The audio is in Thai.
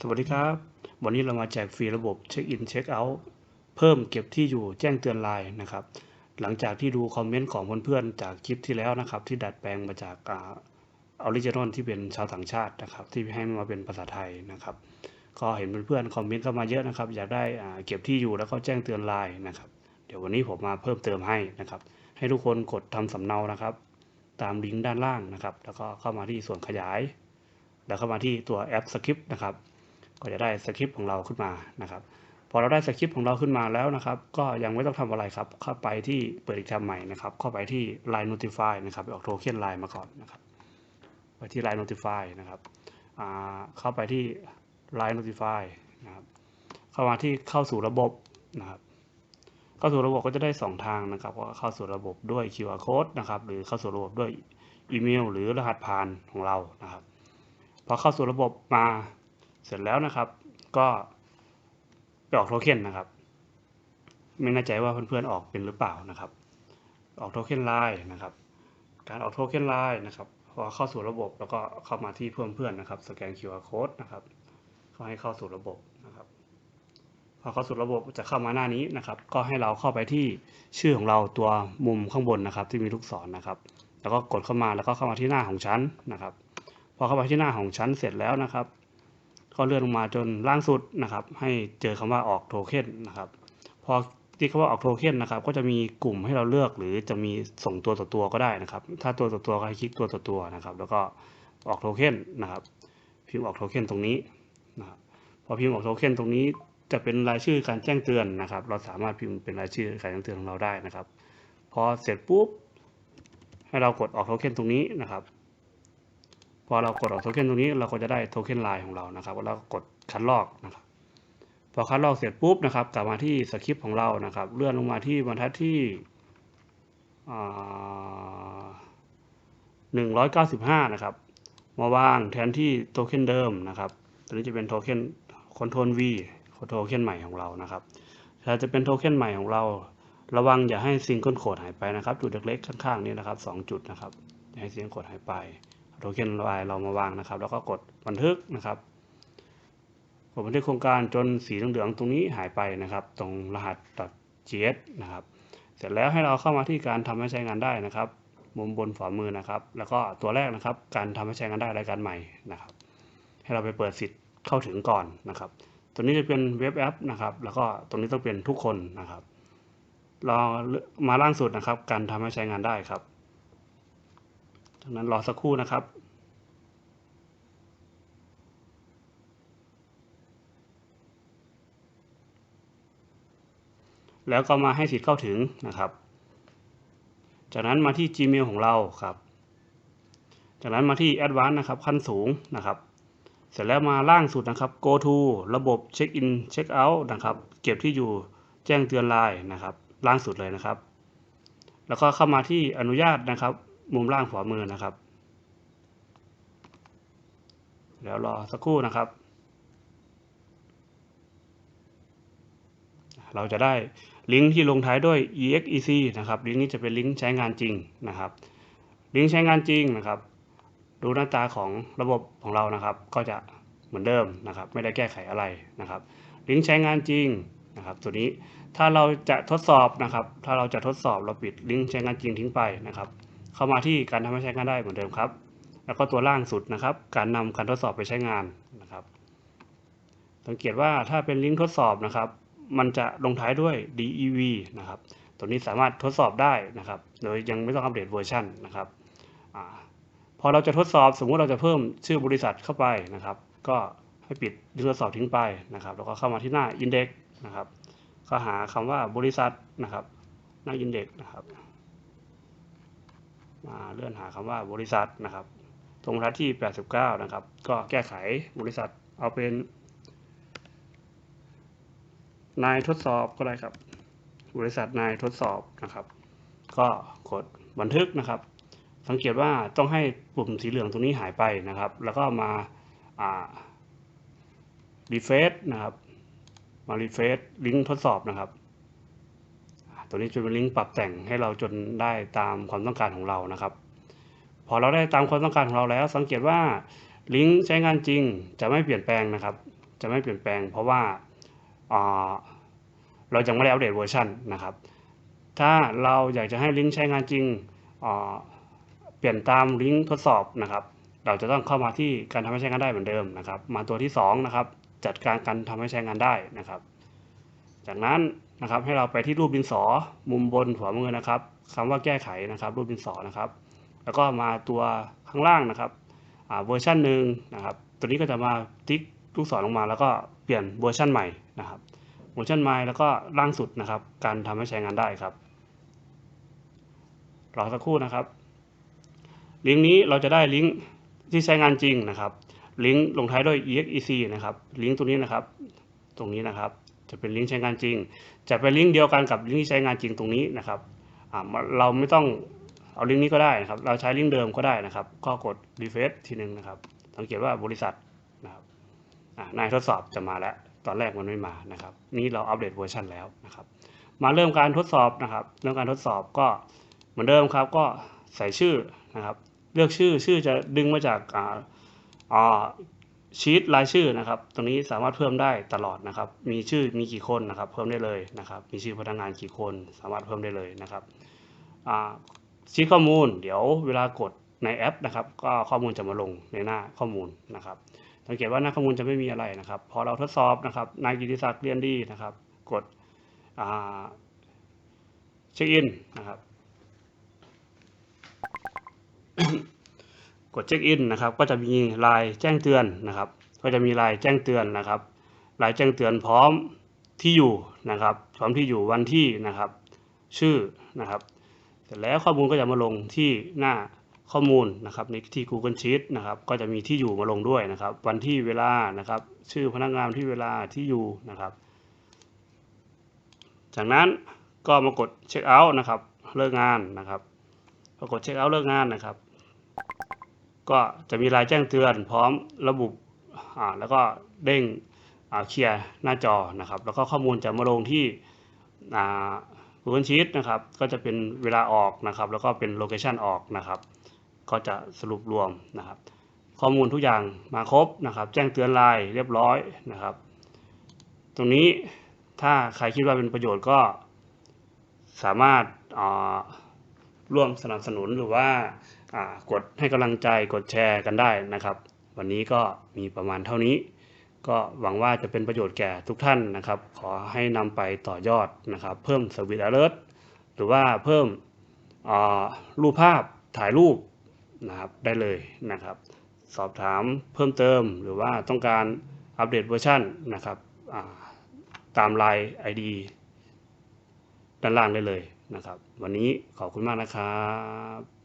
สวัสดีครับ วันนี้เรามาแจกฟรีระบบเช็คอินเช็คเอาท์เพิ่มเก็บที่อยู่แจ้งเตือนไลน์นะครับ หลังจากที่ดูคอมเมนต์ของเพื่อนๆจากคลิปที่แล้วนะครับ ที่ดัดแปลงมาจากออริจินอลที่เป็นชาวต่างชาตินะครับ ที่ให้มาเป็นภาษาไทยนะครับ ก็เห็นเพื่อนๆคอมเมนต์เข้ามาเยอะนะครับ อยากได้เก็บที่อยู่แล้วก็แจ้งเตือนไลน์นะครับ เดี๋ยววันนี้ผมมาเพิ่มเติมให้นะครับ ให้ทุกคนกดทำสำเนานะครับ ตามลิงก์ด้านล่างนะครับ แล้วก็เข้ามาที่ส่วนขยาย แล้วเข้ามาที่ตัวแอปสคริปต์นะครับ ก็จะได้สคริปต์ของเราขึ้นมานะครับ พอเราได้สคริปต์ของเราขึ้นมาแล้วนะครับ ก็ยังไม่ต้องทำอะไรครับ เข้าไปที่เปิดอีกแท็บใหม่นะครับ เข้าไปที่ Line Notify นะครับไปออกโทเค็น Line มาก่อนนะครับ ไปที่ Line Notify นะครับเข้าไปที่ Line Notify นะครับ เข้ามาที่เข้าสู่ระบบนะครับ เข้าสู่ระบบก็จะได้ 2 ทางนะครับก็เข้าสู่ระบบด้วย QR code นะครับ หรือเข้าสู่ระบบด้วยอีเมล หรือรหัสผ่านของเรานะครับ พอเข้าสู่ระบบมา เสร็จแล้วนะครับ ก็ไปออกโทเค็นนะครับ ไม่แน่ใจว่าเพื่อนๆออกเป็นหรือเปล่านะครับ ออกโทเค็นไลน์นะครับ การออกโทเค็นไลน์นะครับพอเข้าสู่ระบบแล้วก็เข้ามาที่เพื่อนเพื่อนๆนะครับ สแกน QR code นะครับก็ให้เข้าสู่ระบบนะครับพอเข้าสู่ระบบจะเข้ามาหน้านี้นะครับ ก็ให้เราเข้าไปที่ชื่อของเราตัวมุมข้างบนนะครับ ที่มีลูกศรนะครับ แล้วก็กดเข้ามาแล้วก็เข้ามาที่หน้าของชั้นนะครับ พอเข้ามาที่หน้าของชั้นเสร็จแล้วนะครับ ก็เลื่อนลงมาจนล่างสุดนะครับ ให้เจอคำว่าออกโทเค็นนะครับ พอที่คำว่าออกโทเค็นนะครับ ก็จะมีกลุ่มให้เราเลือกหรือจะมีส่งตัวต่อตัวก็ได้นะครับ ถ้าตัวต่อตัวก็ให้คลิกตัวต่อตัวนะครับ แล้วก็ออกโทเค็นนะครับ พิมพ์ออกโทเค็นตรงนี้นะครับ พอพิมพ์ออกโทเค็นตรงนี้จะเป็นรายชื่อการแจ้งเตือนนะครับ เราสามารถพิมพ์เป็นรายชื่อการแจ้งเตือนของเราได้นะครับ พอเสร็จปุ๊บให้เรากดออกโทเค็นตรงนี้นะครับ พอเรากดออกโทเค็นตรงนี้เราก็จะได้โทเค็นไลน์ของเรานะครับแล้วก็กดคัดลอกนะครับ พอคัดลอกเสร็จปุ๊บนะครับกลับมาที่สคริปต์ของเรานะครับ เลื่อนลงมาที่บรรทัดที่หนึ่งร้อยเก้าสิบห้านะครับมาวางแทนที่โทเค็นเดิมนะครับตัวนี้จะเป็นโทเค็นคอนโทรล V โทเค็นใหม่ของเรานะครับถ้าจะเป็นโทเค็นใหม่ของเรา ระวังอย่าให้ซิงเกิลโคดหายไปนะครับ จุดเล็กๆข้างๆนี้นะครับสองจุดนะครับอย่าให้ซิงเกิลโคดหายไป โทเค็นไลน์เรามาวางนะครับ แล้วก็กดบันทึกนะครับกดบันทึกโครงการจนสีเหลืองๆตรงนี้หายไปนะครับ ตรงรหัส .gs นะครับ เสร็จแล้วให้เราเข้ามาที่การทำให้ใช้งานได้นะครับ มุมบนฝ่ามือนะครับ แล้วก็ตัวแรกนะครับ การทำให้ใช้งานได้รายการใหม่นะครับ ให้เราไปเปิดสิทธิ์เข้าถึงก่อนนะครับ ตัวนี้จะเป็นเว็บแอปนะครับ แล้วก็ตรงนี้ต้องเป็นทุกคนนะครับรอมาล่างสุดนะครับ การทำให้ใช้งานได้ครับ ดังนั้นรอสักครู่นะครับแล้วก็มาให้สิทธิ์เข้าถึงนะครับ จากนั้นมาที่ Gmail ของเราครับ จากนั้นมาที่ Advanced นะครับขั้นสูงนะครับ เสร็จแล้วมาล่างสุดนะครับ Go to ระบบ Check in Check out นะครับ เก็บที่อยู่แจ้งเตือนไลน์นะครับ ล่างสุดเลยนะครับ แล้วก็เข้ามาที่อนุญาตนะครับ มุมล่างขวามือนะครับ แล้วรอสักครู่นะครับ เราจะได้ลิงก์ที่ลงท้ายด้วย exec นะครับ ลิงก์นี้จะเป็นลิงก์ใช้งานจริงนะครับ ลิงก์ใช้งานจริงนะครับ ดูหน้าตาของระบบของเรานะครับ ก็จะเหมือนเดิมนะครับ ไม่ได้แก้ไขอะไรนะครับ ลิงก์ใช้งานจริงนะครับ ตัวนี้ถ้าเราจะทดสอบนะครับ ถ้าเราจะทดสอบเราปิดลิงก์ใช้งานจริงทิ้งไปนะครับ เข้ามาที่การทำให้ใช้งานได้เหมือนเดิมครับ แล้วก็ตัวล่างสุดนะครับ การนำการทดสอบไปใช้งานนะครับ สังเกตว่าถ้าเป็นลิงก์ทดสอบนะครับ มันจะลงท้ายด้วย dev นะครับ ตัวนี้สามารถทดสอบได้นะครับ โดยยังไม่ต้องอัปเดตเวอร์ชันนะครับอพอเราจะทดสอบสมมุติเราจะเพิ่มชื่อบริษัทเข้าไปนะครับ ก็ให้ปิดลิงก์ทดสอบทิ้งไปนะครับ แล้วก็เข้ามาที่หน้า index นะครับ ก็หาคำว่าบริษัทนะครับ หน้า index นะครับ มาเลื่อนหาคำว่าบริษัทนะครับ ตรงทัดที่ 89 นะครับ ก็แก้ไขบริษัทเอาเป็น นายทดสอบก็ได้ครับ บริษัทนายทดสอบนะครับ ก็กดบันทึกนะครับ สังเกตว่าต้องให้ปุ่มสีเหลืองตรงนี้หายไปนะครับ แล้วก็มาอ่ารีเฟซนะครับ มารีเฟซลิงก์ทดสอบนะครับ ตัวนี้จะเป็นลิงก์ปรับแต่งให้เราจนได้ตามความต้องการของเรานะครับ พอเราได้ตามความต้องการของเราแล้ว สังเกตว่าลิงก์ใช้งานจริงจะไม่เปลี่ยนแปลงนะครับ จะไม่เปลี่ยนแปลง เพราะว่าเรายังไม่ได้อัปเดตเวอร์ชันนะครับ ถ้าเราอยากจะให้ลิงก์ใช้งานจริงเปลี่ยนตามลิงก์ทดสอบนะครับ เราจะต้องเข้ามาที่การทำให้ใช้งานได้เหมือนเดิมนะครับ มาตัวที่สองนะครับ จัดการการทำให้ใช้งานได้นะครับ จากนั้น นะครับ ให้เราไปที่รูปดินสอมุมบนหัวมือนะครับคำว่าแก้ไขนะครับ รูปดินสอนะครับ แล้วก็มาตัวข้างล่างนะครับอ่าเวอร์ชันหนึ่งนะครับ ตัวนี้ก็จะมาติ๊กลูกศรลงมา แล้วก็เปลี่ยนเวอร์ชันใหม่นะครับเวอร์ชันใหม่แล้วก็ล่างสุดนะครับ การทำให้ใช้งานได้ครับรอสักครู่นะครับ ลิงก์นี้เราจะได้ลิงก์ที่ใช้งานจริงนะครับ ลิงก์ลงท้ายด้วย exec นะครับ ลิงก์ตัวนี้นะครับ ตรงนี้นะครับ จะเป็นลิงก์ใช้งานจริง จะเป็นลิงก์เดียวกันกับลิงก์ที่ใช้งานจริงตรงนี้นะครับเราไม่ต้องเอาลิงก์นี้ก็ได้นะครับ เราใช้ลิงก์เดิมก็ได้นะครับ ก็กด refresh ทีหนึ่งนะครับ สังเกตว่าบริษัทนะครับนายทดสอบจะมาแล้ว ตอนแรกมันไม่มานะครับ นี้เราอัปเดตเวอร์ชันแล้วนะครับ มาเริ่มการทดสอบนะครับ เริ่มการทดสอบก็เหมือนเดิมครับ ก็ใส่ชื่อนะครับ เลือกชื่อ ชื่อจะดึงมาจากอ่า ชีตรายชื่อนะครับ ตรงนี้สามารถเพิ่มได้ตลอดนะครับ มีชื่อมีกี่คนนะครับ เพิ่มได้เลยนะครับ มีชื่อพนักงานกี่คนสามารถเพิ่มได้เลยนะครับชีตข้อมูล เดี๋ยวเวลากดในแอปนะครับ ก็ข้อมูลจะมาลงในหน้าข้อมูลนะครับสังเกตว่าหน้าข้อมูลจะไม่มีอะไรนะครับ พอเราทดสอบนะครับนายกิติศักดิ์เรียนดีนะครับ กดเช็คอินนะครับ กดเช็คอินนะครับ ก็จะมีลายแจ้งเตือนนะครับ ก็จะมีลายแจ้งเตือนนะครับลายแจ้งเตือนพร้อมที่อยู่นะครับ พร้อมที่อยู่วันที่นะครับ ชื่อนะครับ เสร็จแล้วข้อมูลก็จะมาลงที่หน้าข้อมูลนะครับในที่ Google Sheet นะครับ ก็จะมีที่อยู่มาลงด้วยนะครับ วันที่เวลานะครับ ชื่อพนักงานที่เวลาที่อยู่นะครับ จากนั้นก็มากดเช็คเอาท์นะครับ เลิกงานนะครับพอกดเช็คเอาท์เลิกงานนะครับ ก็จะมีรายแจ้งเตือนพร้อมระบุอ่าแล้วก็เด้งอ่าเคลียร์หน้าจอนะครับ แล้วก็ข้อมูลจะมาลงที่อ่า Google Sheet นะครับ ก็จะเป็นเวลาออกนะครับ แล้วก็เป็นโลเคชันออกนะครับ ก็จะสรุปรวมนะครับ ข้อมูลทุกอย่างมาครบนะครับ แจ้งเตือนลายเรียบร้อยนะครับ ตรงนี้ถ้าใครคิดว่าเป็นประโยชน์ก็สามารถอ่า ร่วมสนับสนุนหรือว่ากดให้กำลังใจกดแชร์กันได้นะครับ วันนี้ก็มีประมาณเท่านี้ ก็หวังว่าจะเป็นประโยชน์แก่ทุกท่านนะครับ ขอให้นำไปต่อยอดนะครับ เพิ่มสวิตอเลิร์หรือว่าเพิ่มรูปภาพถ่ายรูปนะครับได้เลยนะครับ สอบถามเพิ่มเติมหรือว่าต้องการอัปเดตเวอร์ชันนะครับาตามไลน์ ID ด้านล่างได้เลย นะครับ วันนี้ขอบคุณมากนะครับ